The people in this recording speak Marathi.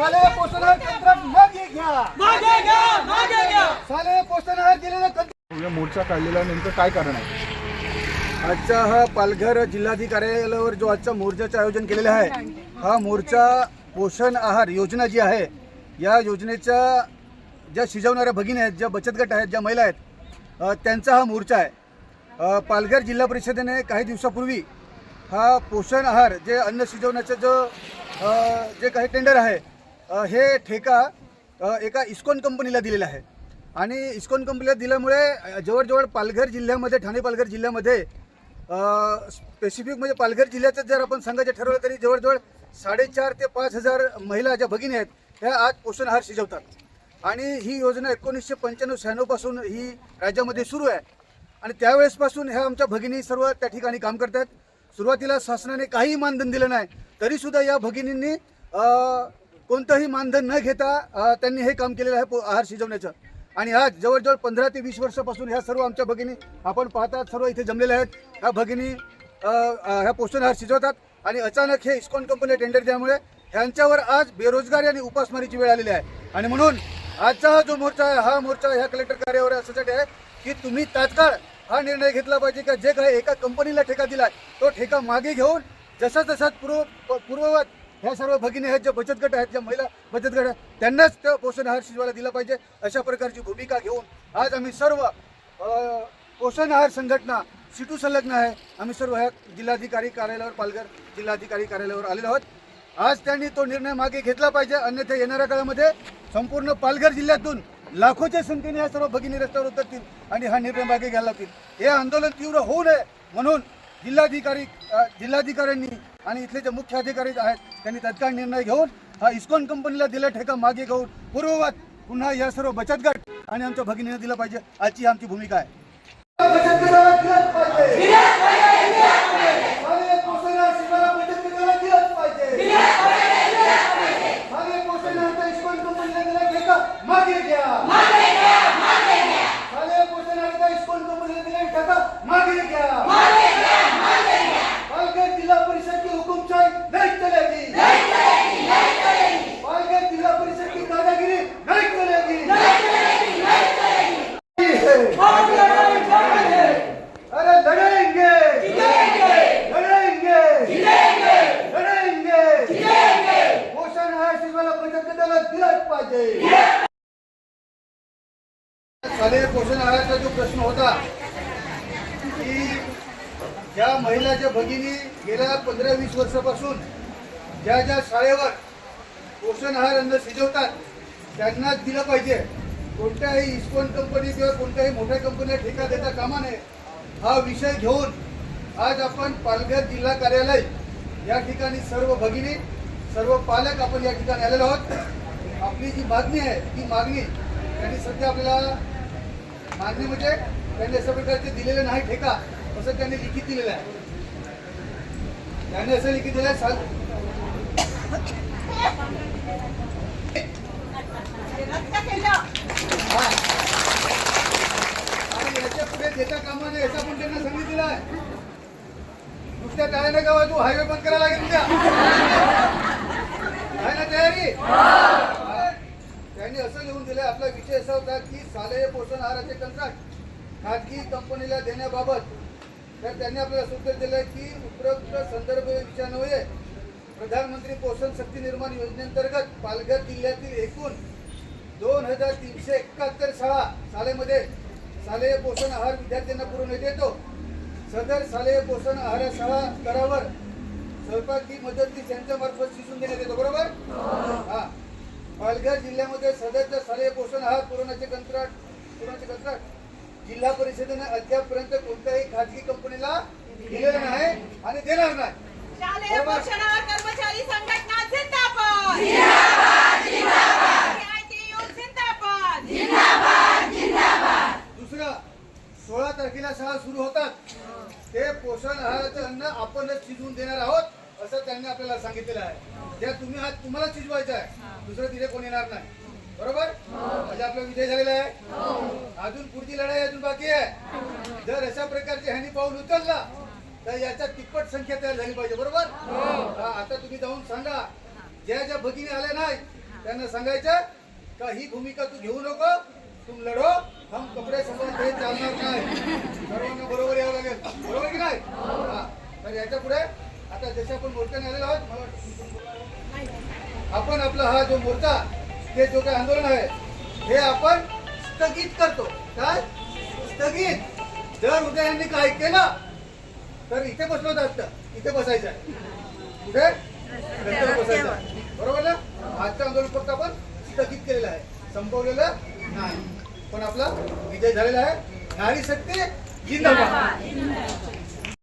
साले पोषण आहार केंद्रात मागे घ्या. मागे घ्या मागे घ्या. साले पोषण आहार दिलेलं कंत्र- या मोर्चा काढलेला नेमकं काय कारण आहे? आजचा हा पालघर जिल्हाधिकारी कार्यालयावर जो आजचा मोर्चाचं आयोजन केलेलं आहे हा मोर्चा पोषण आहार योजना जी आहे या योजनेच्या ज्या शिजवणाऱ्या भगिनी आहेत ज्या बचत गट आहेत ज्या महिला आहेत त्यांचा हा मोर्चा आहे. पालघर जिल्हा परिषदेने काही दिवसापूर्वी हा पोषण आहार जे अन्न शिजवण्याचं जो जे काही टेंडर आहे हे ठेका एका इस्कॉन कंपनीला दिलेला आहे. आणि इस्कॉन कंपनीला दिल्यामुळे जवळजवळ पालघर जिल्ह्यामध्ये ठाणे पालघर जिल्ह्यामध्ये स्पेसिफिक म्हणजे पालघर जिल्ह्याचं जर आपण सांगायचं ठरवलं तरी जवळजवळ साडेचार ते पाच हजार महिला ज्या भगिनी आहेत ह्या आज पोषण आहार शिजवतात. आणि ही योजना एकोणीसशे पंच्याण्णव शहाण्णवपासून ही राज्यामध्ये सुरू आहे. आणि त्यावेळेसपासून ह्या आमच्या भगिनी सर्व त्या ठिकाणी काम करतात. सुरुवातीला शासनाने काही मानधन दिलं नाही तरीसुद्धा या भगिनींनी कोणतंही मानधन न घेता त्यांनी हे काम केलेलं आहे पो- आहार शिजवण्याचं. आणि आज जवळजवळ पंधरा ते वीस वर्षापासून ह्या सर्व आमच्या भगिनी आपण पाहतात सर्व इथे जमलेल्या आहेत. ह्या भगिनी ह्या पोषण आहार शिजवतात आणि अचानक हे इस्कॉन कंपनी टेंडर दिल्यामुळे ह्यांच्यावर आज बेरोजगारी आणि उपासमारीची वेळ आलेली आहे. आणि म्हणून आजचा हा जो मोर्चा आहे हा मोर्चा ह्या कलेक्टर कार्यावर यासाठी आहे की तुम्ही तात्काळ हा निर्णय घेतला पाहिजे का? जे काही एका कंपनीला ठेका दिला तो ठेका मागे घेऊन जसा तसा पूर्व पूर्ववत ह्या सर्व भगिनी आहेत ज्या बचत गट आहेत ज्या महिला बचत गट आहेत त्यांनाच त्या पोषण आहार शिजवायला दिला पाहिजे. अशा प्रकारची भूमिका घेऊन आज आम्ही सर्व पोषण आहार संघटना सिटू संलग्न आहे. आम्ही सर्व ह्या जिल्हाधिकारी कार्यालयावर पालघर जिल्हाधिकारी कार्यालयावर आलेलो आहोत. आज त्यांनी तो निर्णय मागे घेतला पाहिजे. अन्यथा येणाऱ्या काळामध्ये संपूर्ण पालघर जिल्ह्यातून लाखोच्या संख्येने या सर्व भगिनी रस्त्यावर उतरतील आणि हा निर्णय मागे घ्यायला लागतील. हे आंदोलन तीव्र होऊ नये म्हणून जिल्हाधिकारी जिल्हाधिकाऱ्यांनी आणि इथले जे मुख्य अधिकारी आहेत त्यांनी तत्काळ निर्णय घेऊन हा इस्कॉन कंपनीला दिला ठेका मागे घेऊन पूर्ववत पुन्हा या सर्व बचत गट आणि आमच्या भगिनींना दिला पाहिजे. आजची आमची भूमिका आहे. बचत गटाला दिलंच पाहिजे सारे पोषण आहार शिवायला बचत गटाला दिलंच पाहिजे सारे पोषण आहारचा इस्कॉन कंपनीला दिला ठेका मागे घ्या सारे पोषण आहारचा इस्कॉन कंपनीला दिला ठेका मागे घ्या पालघर जिल्हा परिषद की हुकुमशाही नहीं चलेगी पालघर जिल्हा परिषद की दादागिरी नहीं चलेगी अरे लड़ेंगे लड़ेंगे लड़ेंगे पोषण आहार शिजवायला बचत गटाला दिलाच पाहिजे शालेय पोषण आहाराचा जो प्रश्न होता की ज्या महिलाच्या भगिनी गेल्या पंधरा वीस वर्षापासून ज्या ज्या शाळेवर पोषण आहार अन्न शिजवतात त्यांनाच दिलं पाहिजे. कोणत्याही इस्कॉन कंपनी किंवा कोणत्याही मोठ्या कंपनीला ठेका देता कामा नये. हा विषय घेऊन आज आपण पालघर जिल्हा कार्यालय या ठिकाणी सर्व भगिनी सर्व पालक आपण या ठिकाणी आलेलो आहोत. आपली जी मागणी आहे ती मागणी त्यांनी सध्या आपल्याला मागणी म्हणजे त्यांनी अशा प्रकारचे दिलेले नाही ठेका असं त्यांनी लिखित दिलेलं आहे. त्यांनी असं लिखित दिलं आहे याच्यापुढे देता कामा याचा पण त्यांना दिला आहे. नुसत्या टाळ्याने गावा तू हायवे बंद करायला लागेल त्या आहे ना तयारी त्यांनी असं लिहून दिलं होता की शालेय पोषण आहाराचे कंत्राट खाजगी कंपनीला देण्याबाबत. तर त्यांनी आपल्याला सूत्र दिलं की उपरोक्त संदर्भ विषयान्वये प्रधानमंत्री पोषण शक्ती निर्माण योजनेअंतर्गत पालघर जिल्ह्यातील एकूण दोन हजार तीनशे एकाहत्तर शाळा शाळेमध्ये शालेय पोषण आहार विद्यार्थ्यांना पुरवण्यात येतो. सदर शालेय पोषण आहार शाळा स्तरावर स्वयंपाकी मदतनीस यांच्या मार्फत शिजून देण्यात येतो. बरोबर? हा. पालघर जिल्ह्यामध्ये सदरच्या शालेय पोषण पुरवण्याचे कंत्राट पुरवण्याचे कंत्राट. जिल्हा परिषदेने अद्यापपर्यंत कोणत्याही खाजगी कंपनीला दिलेलं नाही आणि देणार नाही. शालेय पोषण आहार कर्मचारी संघटना जिंदाबाद! जिंदाबाद CITU जिंदाबाद! दुसरं सोळा तारखेला शाळा सुरू होतात. ते पोषण आहाराचं अन्न आपणच शिजवून देणार आहोत असं त्यांनी आपल्याला सांगितलेलं आहे. त्या तुम्ही आज तुम्हाला शिजवायचं आहे. दुसरं तिथे कोण येणार नाही. बरोबर? म्हणजे आपला विजय झालेला आहे? अजून पुढची लढाई अजून बाकी आहे. जर अशा प्रकारचे ह्यांनी पाऊल उचलला तर याच्या तिप्पट संख्या तयार झाली पाहिजे बरोबर? हा, आता तुम्ही जाऊन सांगा. ज्या ज्या भगिनी आल्या नाही त्यांना सांगायचं का ही भूमिका तू घेऊ नको तुम लढो हम कपडे संबंध हे चालणार नाही. सर्वांना बरोबर यावं लागेल. बरोबर की नाही? हा. तर याच्यापुढे आता जसे आपण मोर्चाने आलेलो आहोत मला आपण आपला हा जो मोर्चा हे जो काही आंदोलन आहे हे आपण स्थगित करतो. काय? स्थगित. जर उद्या यांनी काय केलं तर इथे बसलो जात इथे बसायचं आहे. कुठे? रस्त्यावर बसायचं आहे. बरोबर ना? आजचं आंदोलन फक्त आपण स्थगित केलेलं आहे. संपवलेलं नाही. पण आपला विजय झालेला आहे. नारी शक्ती जिंदाबाद.